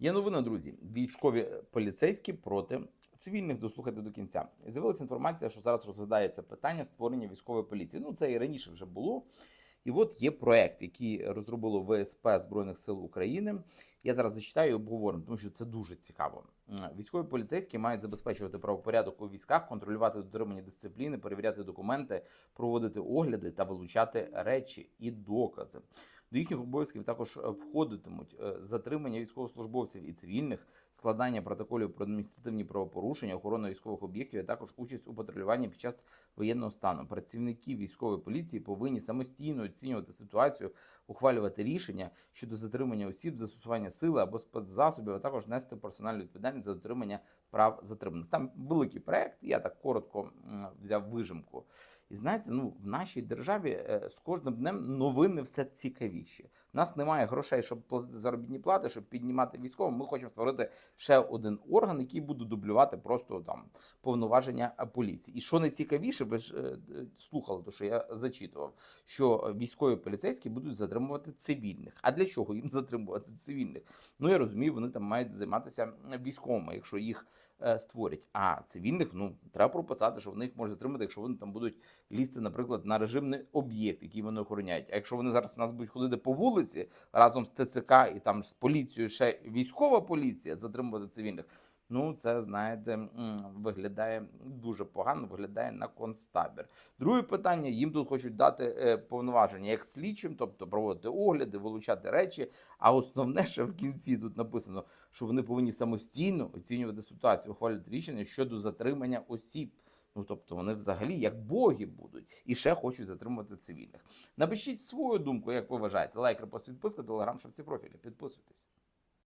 Є новина, друзі. Військові поліцейські проти цивільних дослухайте до кінця. З'явилася інформація, що зараз розглядається питання створення військової поліції. Ну це і раніше вже було. І от є проект, який розробило ВСП Збройних сил України. Я зараз зачитаю і обговоримо, тому що це дуже цікаво. Військові поліцейські мають забезпечувати правопорядок у військах, контролювати дотримання дисципліни, перевіряти документи, проводити огляди та вилучати речі і докази. До їхніх обов'язків також е, входитимуть е, затримання військовослужбовців і цивільних, складання протоколів про адміністративні правопорушення, охорона військових об'єктів, а також участь у патрулюванні під час воєнного стану. Працівники військової поліції повинні самостійно оцінювати ситуацію, ухвалювати рішення щодо затримання осіб, застосування сили або спецзасобів, а також нести персональну відповідальність за дотримання прав затриманих. Там великий проект. Я так коротко взяв вижимку. І знаєте, ну в нашій державі е, з кожним днем новини все цікавіші. У нас немає грошей, щоб платити заробітні плати, щоб піднімати військовим. Ми хочемо створити ще один орган, який буде дублювати просто там повноваження е, поліції. І що найцікавіше, ви ж е, слухали, то що я зачитував, що військові поліцейські будуть затримувати цивільних. А для чого їм затримувати цивільних? Ну я розумію, вони там мають займатися військовими, якщо їх е, створять. А цивільних ну треба прописати, що вони їх можуть затримати, якщо вони там будуть лізти, наприклад, на режимний об'єкт, який вони охороняють. А якщо вони зараз нас будуть ходити по вулиці разом з ТЦК і там з поліцією, ще військова поліція затримувати цивільних. Ну, це знаєте, виглядає дуже погано, виглядає на концтабір. Друге питання: їм тут хочуть дати е, повноваження як слідчим, тобто проводити огляди, вилучати речі. А основне, ще в кінці тут написано, що вони повинні самостійно оцінювати ситуацію, ухвалювати рішення щодо затримання осіб. Ну, тобто вони взагалі як боги будуть і ще хочуть затримувати цивільних. Напишіть свою думку, як ви вважаєте. Лайк, репост, підписка, телеграм, шапці профілі. Підписуйтесь.